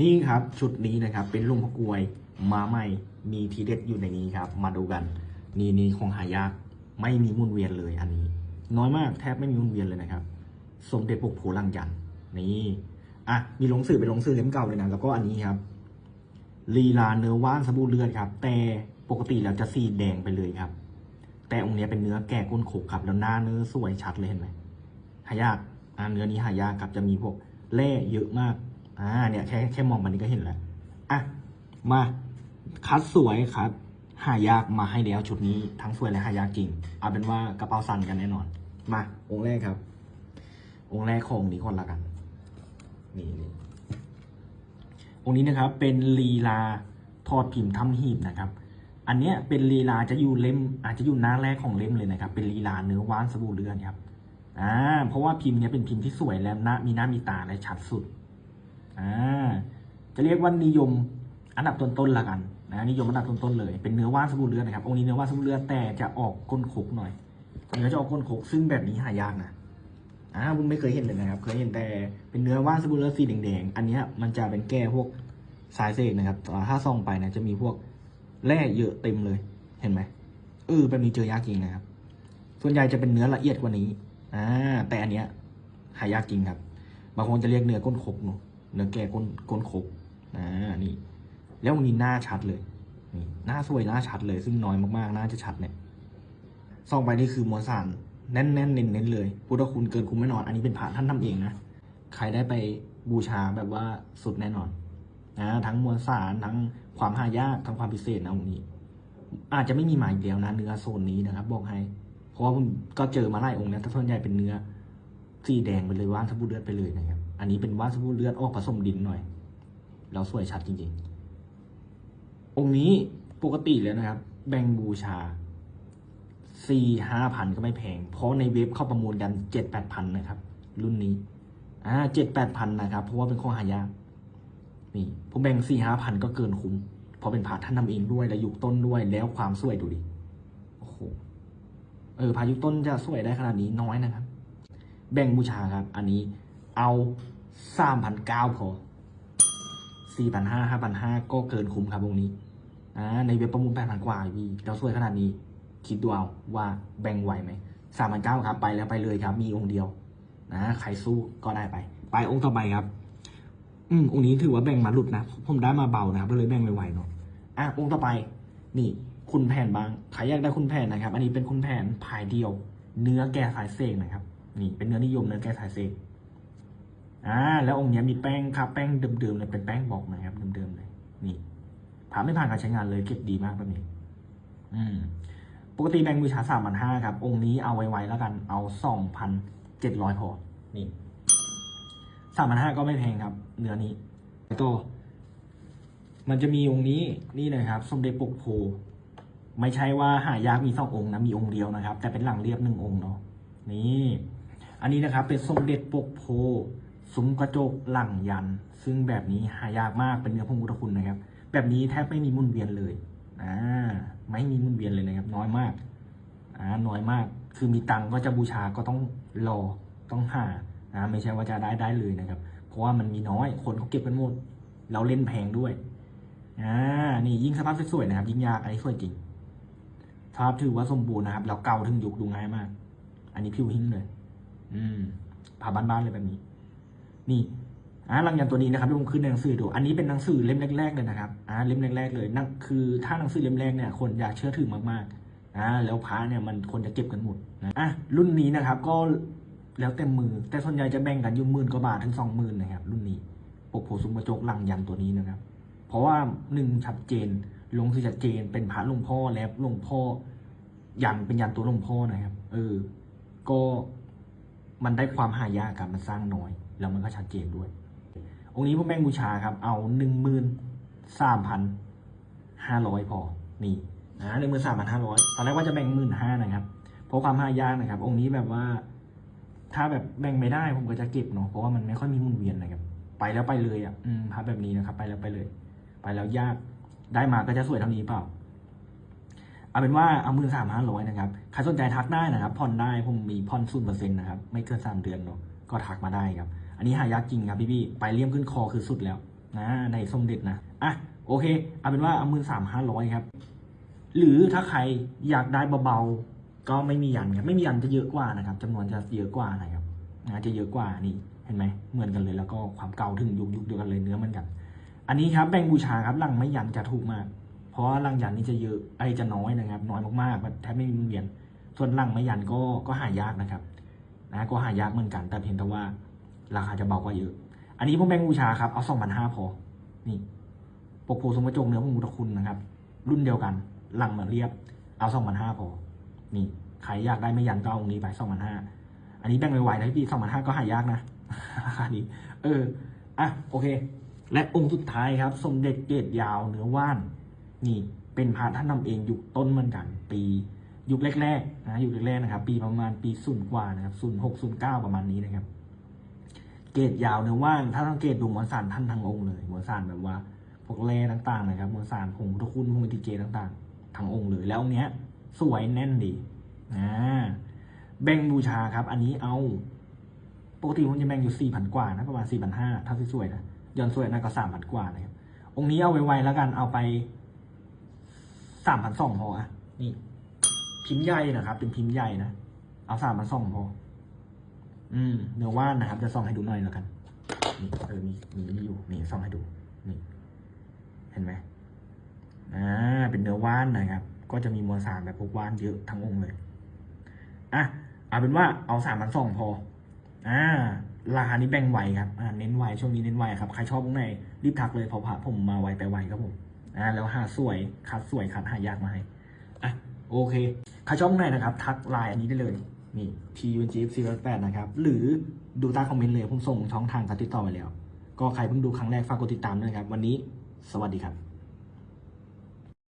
นี่ครับชุดนี้นะครับเป็นลุงพะกวยมาใหม่มีทีเด็ดอยู่ในนี้ครับ มาดูกันนี่นี่ของหายากไม่มีมุนเวียนเลยอันนี้ น้อยมากแทบไม่มีมุนเวียนเลยนะครับ สมเด็จปกโผลังยันนี่อะมีลงสื่อเป็นลงสื่อเล่มเก่าเลยนะแล้วก็อันนี้ครับลีลาเนื้อว่านสบู่เลือดครับ แต่ปกติแล้วจะสีแดงไปเลยครับ แต่องค์นี้เป็นเนื้อแก่ก้นขบครับแล้วหน้าเนื้อสวยชัดเลยเห็นไหมหายากอ่าเนื้อนี้หายากครับจะมีพวกแร่เยอะมาก อ่าเนี่ยแค่แค่มองมันนี้ก็เห็นแล้วอะมาคัดสวยครับ หายากมาให้แล้วชุดนี้ทั้งสวยและหายากจริงเอาเป็นว่ากระเป๋าสั่นกันแน่นอน มาองค์แรกครับ องค์แรกของนี้ก่อนละกัน นี่นี่องค์นี้นะครับ เป็นลีลาทอดพิมพ์ทำหีบนะครับ อันเนี้ยเป็นลีลาจะอยู่เล่ม อาจจะอยู่หน้าแรกของเล่มเลยนะครับ เป็นลีลาเนื้อว่านสบู่เลือดครับอ่าเพราะว่าพิมพ์เนี้ยเป็นพิมพ์ที่สวยและหน้ามีหน้ามีตาและชัดสุด อ่าจะเรียกว่านิยมอันดับต้นๆละกันนะนิยมอันดับต้นๆเลยเป็นเนื้อว่านสบู่เลือดนะครับองค์นี้เนื้อว่านสบู่เลือดแต่จะออกก้นขกหน่อยเนื้อจะออกก้นขกซึ่งแบบนี้หายากนะอ่าผมไม่เคยเห็นเลยนะครับ เคยเห็นแต่เป็นเนื้อว่านสบู่เลอสีแดงๆอันนี้มันจะเป็นแก้พวกสายเสกนะครับถ้าส่องไปนะจะมีพวกแร่เยอะเต็มเลยเห็นไหมเออแบบนี้เจอยากจริงนะครับ ส่วนใหญ่จะเป็นเนื้อละเอียดกว่านี้อ่าแต่อันเนี้ยหายากจริงครับบางคนจะเรียกเนื้อก้นขบเนอะ เนื้อแก่ก้นก้นขบอ่านี่ แล้วมันมีหน้าชัดเลยนี่หน้าสวยหน้าชัดเลย ซึ่งน้อยมากๆน่าจะชัดเนี่ยส่องไปนี่คือมวลสารแน่นๆเน้นๆเลยพุทธคุณเกินคุ้มแน่นอน อันนี้เป็นพระท่านทำเองนะใครได้ไปบูชาแบบว่าสุดแน่นอนนะทั้งมวลสารทั้งความหายากทั้งความพิเศษนะองค์นี้ อาจจะไม่มีหมายเดียวนะเนื้อโซนนี้นะครับ บอกให้ เพราะว่าผมก็เจอมาหลายองค์แล้วแต่ส่วนใหญ่เป็นเนื้อสีแดงไปเลยว่านสบู่เลือดไปเลยนะครับ อันนี้เป็นว่านสบู่เลือดออกผสมดินหน่อย แล้วสวยชัดจริงๆ องค์นี้ปกติแล้วนะครับ แบ่งบูชาสี่ห้าพันก็ไม่แพง เพราะในเว็บเข้าประมูลกันเจ็ดแปดพันนะครับ รุ่นนี้อ่าเจ็ดแปดพันนะครับ เพราะว่าเป็นของหายากนี่ผมแบ่งสี่ห้าพันก็เกินคุ้มเพราะเป็นผาท่านทำเองด้วยและยุคต้นด้วยแล้วความสวยดูดิโอ้โหเออพายุคต้นจะสวยได้ขนาดนี้น้อยนะครับ แบ่งบูชาครับ อันนี้ เอาสามพันเก้าพอสี่พันห้าห้าพันห้าก็เกินคุ้มครับวงนี้อ่าในเว็บประมูลแปดพันกว่าพี่แล้วสวยขนาดนี้ คิดดูเอาว่าแบ่งไหวไหมสามพันเก้าครับ ไปแล้วไปเลยครับ มีองค์เดียวนะใครสู้ก็ได้ไป ไปองค์ต่อไปครับ อืมองค์นี้ถือว่าแบ่งมาหลุดนะผมได้มาเบานะครับก็เลยแบ่งไวๆเนาะอะองค์ต่อไป นี่ คุณแผนบางใครอยากได้คุณแผนนะครับ อันนี้เป็นคุณแผนภายเดียว เนื้อแก่สายเสกนะครับ นี่เป็นเนื้อนิยมเนื้อแก่สายเสก อ่าแล้วองค์นี้มีแป้งครับแป้งเดิมๆเลยเป็นแป้งบอกนะครับเดิมๆเลยนี่ผ่านไม่ผ่านการใช้งานเลยเก็บดีมากแบบนี้อืมปกติแบ่งบูชาสามพันห้าครับ องค์นี้เอาไว้ๆแล้วกันเอาสองพันเจ็ดร้อยพอนี่สามพันห้าก็ไม่แพงครับ เนื้อนี้แล้วมันจะมีองค์นี้นี่เลยครับ สมเด็จปกโพไม่ใช่ว่าหายากมีสององค์นะมีองค์เดียวนะครับ แต่เป็นหลังเรียบหนึ่งองค์เนาะนี่ อันนี้นะครับ เป็นสมเด็จปกโพ ซุ้มกระจกหลังยัน ซึ่งแบบนี้หายากมากเป็นเนื้อพงพุทธคุณนะครับ แบบนี้แทบไม่มีมุนเวียนเลยอ่าไม่มีมุนเวียนเลยนะครับ น้อยมากอ่าน้อยมาก คือมีตังก็จะบูชาก็ต้องรอต้องหาอ่าไม่ใช่ว่าจะได้ได้เลยนะครับ เพราะว่ามันมีน้อยคนเขาเก็บกันหมดเราเล่นแพงด้วยอ่านี่ยิ่งสภาพสวยๆนะครับ ยิ่งยากอันนี้สวยจริงสภาพถือว่าสมบูรณ์นะครับ เราเกาถึงยุคดูง่ายมาก อันนี้ผิวหิ้งเลย อืมผ่าบ้านๆเลยแบบนี้ นี่อ่าลังยันตัวนี้นะครับที่ผมขึ้นในหนังสือดูอันนี้เป็นหนังสือเล่มแรกๆเลยนะครับอ่าเล่มแรกๆเลยนั่นคือถ้าหนังสือเล่มแรกเนี่ยคนอยากเชื่อถือมากๆอ่าแล้วพระเนี่ยมันคนจะเก็บกันหมดนะอะรุ่นนี้นะครับก็แล้วเต็มมือ แต่ส่วนใหญ่จะแบ่งกันอยู่หมื่นกว่าบาทถึงสองหมื่นนะครับรุ่นนี้ปกโผซุ้มกระจกลังยันตัวนี้นะครับ เพราะว่าหนึ่งชัดเจนลงคือชัดเจน เป็นพระหลวงพ่อแล้วหลวงพ่อยันเป็นยันตัวหลวงพ่อนะครับ เออ ก็มันได้ความหายากครับมันสร้างน้อย แล้วมันก็ชัดเจนด้วย องค์นี้ผมแบ่งบูชาครับ เอาหนึ่งหมื่นสามพันห้าร้อยพอ นี่นะหนึ่งหมื่นสามพันห้าร้อยตอนแรกว่าจะแบ่งหมื่นห้านะครับ เพราะความหายากนะครับ องค์นี้แบบว่า ถ้าแบบแบ่งไม่ได้ผมก็จะเก็บเนาะ เพราะว่ามันไม่ค่อยมีหมุนเวียนนะครับ ไปแล้วไปเลยอะ อืมพาแบบนี้นะครับ ไปแล้วไปเลย ไปแล้วยาก ได้มาก็จะสวยเท่านี้เปล่าเอาเป็นว่าเอามือสามห้าร้อยนะครับ ใครสนใจทักได้นะครับ ผ่อนได้ ผมมีผ่อนศูนเปอร์เซ็นต์นะครับ ไม่เกินสามเดือนเนาะ ก็ทักมาได้ครับ อันนี้หายากจริงครับพี่ๆไปเลี่ยมขึ้นคอคือสุดแล้วนะในสมเด็จนะอะโอเค เอาเป็นว่าเอามือสามห้าร้อยครับ หรือถ้าใครอยากได้เบาๆก็ไม่มียันครับไม่มียันจะเยอะกว่านะครับจำนวนจะเยอะกว่านะครับนะจะเยอะกว่านี่เห็นไหมเหมือนกันเลยแล้วก็ความเก่าถึงยุคยุคเดียวกันเลยเนื้อมือนกัน อันนี้ครับแบ่งบูชาครับหลังไม่ยันจะถูกมาก เพราะว่าหลังยันนี่จะเยอะไอจะน้อยนะครับ น้อยมากๆแทบไม่มีเหมุนเวียนส่วนหลังไม่ยันก็ก็หายากนะครับนะก็หายากเหมือนกัน แต่เพียงแต่ว่า ราคาจะเบากว่าเยอะ อันนี้ผมแบ่งบูชาครับ เอาสองพันห้าพอ นี่ ปกโพสมกระจงเนื้อพระมุทคุณนะครับ รุ่นเดียวกัน หลังเหมือนเรียบ เอาสองพันห้าพอ นี่ ใครอยากได้ไม่ยันก็เอาองนี้ไปสองพันห้า อันนี้แบ่งไวๆนะพี่สองพันห้าก็หายากนะราคานี้ เออ อะ โอเค และองค์สุดท้ายครับ สมเด็จเกตยาวเนื้อว่าน นี่ เป็นพระท่านนำเองอยุคต้นเหมือนกัน ปียุคแรกๆนะยุคแรกๆนะครับ ปีประมาณปีศูนย์กว่านะครับศูนย์หกศูนย์เก้าประมาณนี้นะครับ เกตยาวเนื้อว่านถ้าสังเกตดูมวลสารท่านทั้งองค์เลยมวลสารแบบว่า พวกแร่ต่างๆนะครับมวลสารผงพุทธคุณพวกมิติเกต่างๆทั้งองค์เลยแล้วองค์เนี้ย สวยแน่นดีอ่าแบ่งบูชาครับ อันนี้เอาปกติผมจะแบ่งอยู่สี่พันกว่านะประมาณสี่พันห้าถ้าสวยๆนะย้อนสวยนะก็สามพันกว่านะครับองค์นี้เอาไวๆแล้วกันเอาไปสามพันสองพออะนี่ พิมพ์ใหญ่นะครับ เป็นพิมพ์ใหญ่นะเอาสามพันสองพอ อืมเนื้อว่านนะครับจะส่องให้ดูหน่อยแล้วกัน นี่เออมีมีนี่อยู่นี่ส่องให้ดู นี่ เห็นไหมอ่าเป็นเนื้อว่านนะครับ ก็จะมีมวลสารแบบพวกว่านเยอะทั้งองค์เลยอะเอาเป็นว่าเอาสามพันสองพออ่าราคานี้แบ่งไวครับอ่าเน้นไวช่วงนี้เน้นไวครับใครชอบตรงไหนรีบทักเลยเพราะพระผมมาไวไปไวครับผมอ่าแล้วหาสวยคัดสวยคัดหายากมาให้อะโอเคใครชอบตรงไหนนะครับ ทักไลน์อันนี้ได้เลย นี่ t u n g f c 8นะครับ หรือดูใต้คอมเมนต์เลย ผมส่งช่องทางการติดต่อไปแล้ว ก็ใครเพิ่งดูครั้งแรกฝากกดติดตามด้วยนะครับ วันนี้สวัสดีครับ